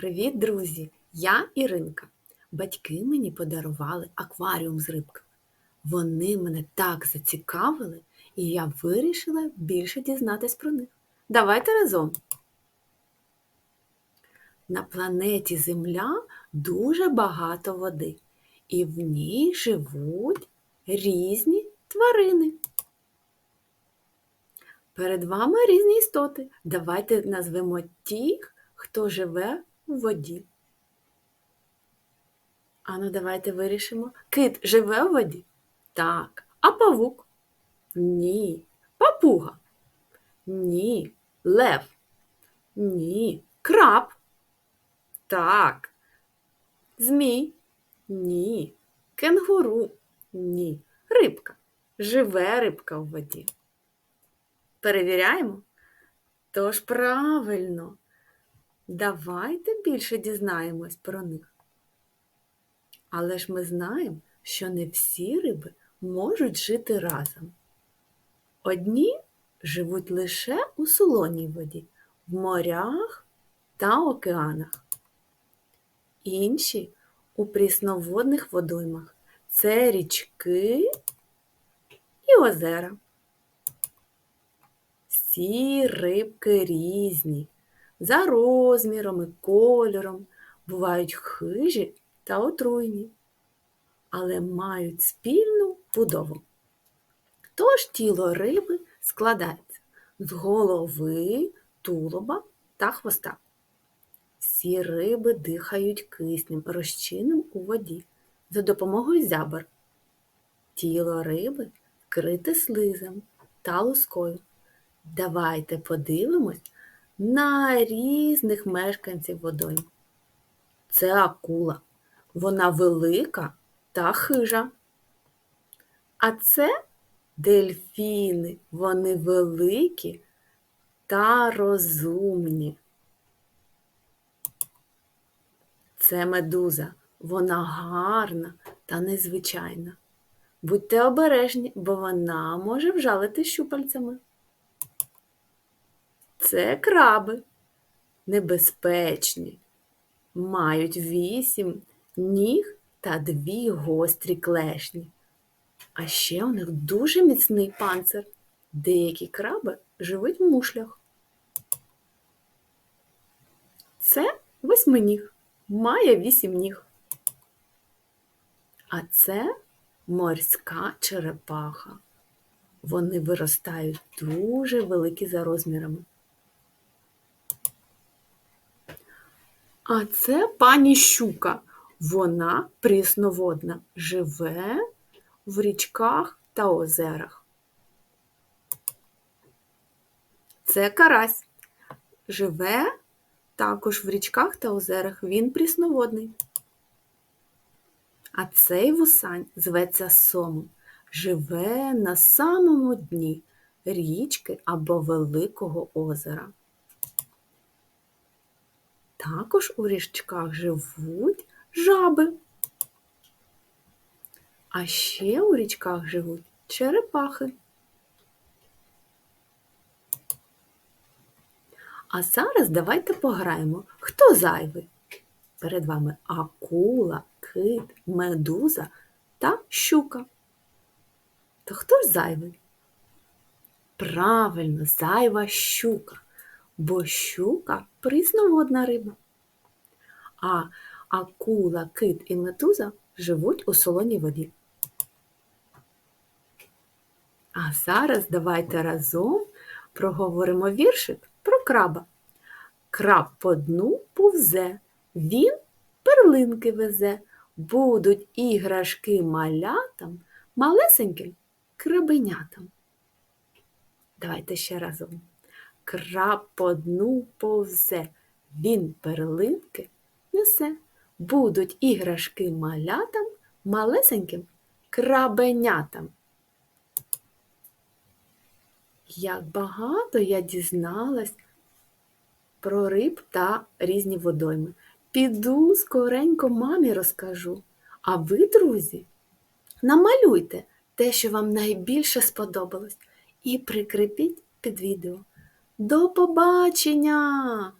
Привіт, друзі! Я Іринка. Батьки мені подарували акваріум з рибками. Вони мене так зацікавили, і я вирішила більше дізнатись про них. Давайте разом. На планеті Земля дуже багато води, і в ній живуть різні тварини. Перед вами різні істоти. Давайте назвемо тих, хто живе у воді. Ану, давайте вирішимо. Кит живе у воді? Так. А павук? Ні. Папуга? Ні. Лев? Ні. Краб? Так. Змій? Ні. Кенгуру? Ні. Рибка. Живе рибка у воді. Перевіряємо? Тож правильно. Давайте більше дізнаємось про них. Але ж ми знаємо, що не всі риби можуть жити разом. Одні живуть лише у солоній воді, в морях та океанах. Інші у прісноводних водоймах це річки і озера. Всі рибки різні, за розміром і кольором, бувають хижі та отруйні, але мають спільну будову. Тож тіло риби складається з голови, тулуба та хвоста. Всі риби дихають киснем, розчинним у воді за допомогою зябр. Тіло риби вкрите слизом та лускою. Давайте подивимось на різних мешканців водойм. Це акула. Вона велика та хижа. А це дельфіни. Вони великі та розумні. Це медуза. Вона гарна та незвичайна. Будьте обережні, бо вона може вжалити щупальцями. Це краби небезпечні, мають вісім ніг та дві гострі клешні. А ще у них дуже міцний панцир. Деякі краби живуть в мушлях. Це восьминіг, має вісім ніг. А це морська черепаха. Вони виростають дуже великі за розмірами. А це пані щука. Вона прісноводна, живе в річках та озерах. Це карась. Живе також в річках та озерах. Він прісноводний. А цей вусань зветься сомом. Живе на самому дні річки або великого озера. Також у річках живуть жаби. А ще у річках живуть черепахи. А зараз давайте пограємо. Хто зайвий? Перед вами акула, кит, медуза та щука. То хто ж зайвий? Правильно, зайва щука бо щука прісноводна риба. А акула, кит і медуза живуть у солоній воді. А зараз давайте разом проговоримо віршик про краба. Краб по дну повзе, він перлинки везе, будуть іграшки малятам, малесеньким крабенятам. Давайте ще разом краб по повзе, він перлинки несе. Будуть іграшки малятам, малесеньким крабенятам. Як багато я дізналась про риб та різні водойми. Піду скоренько мамі розкажу. А ви, друзі, намалюйте те, що вам найбільше сподобалось, і прикріпіть під відео. До побачення!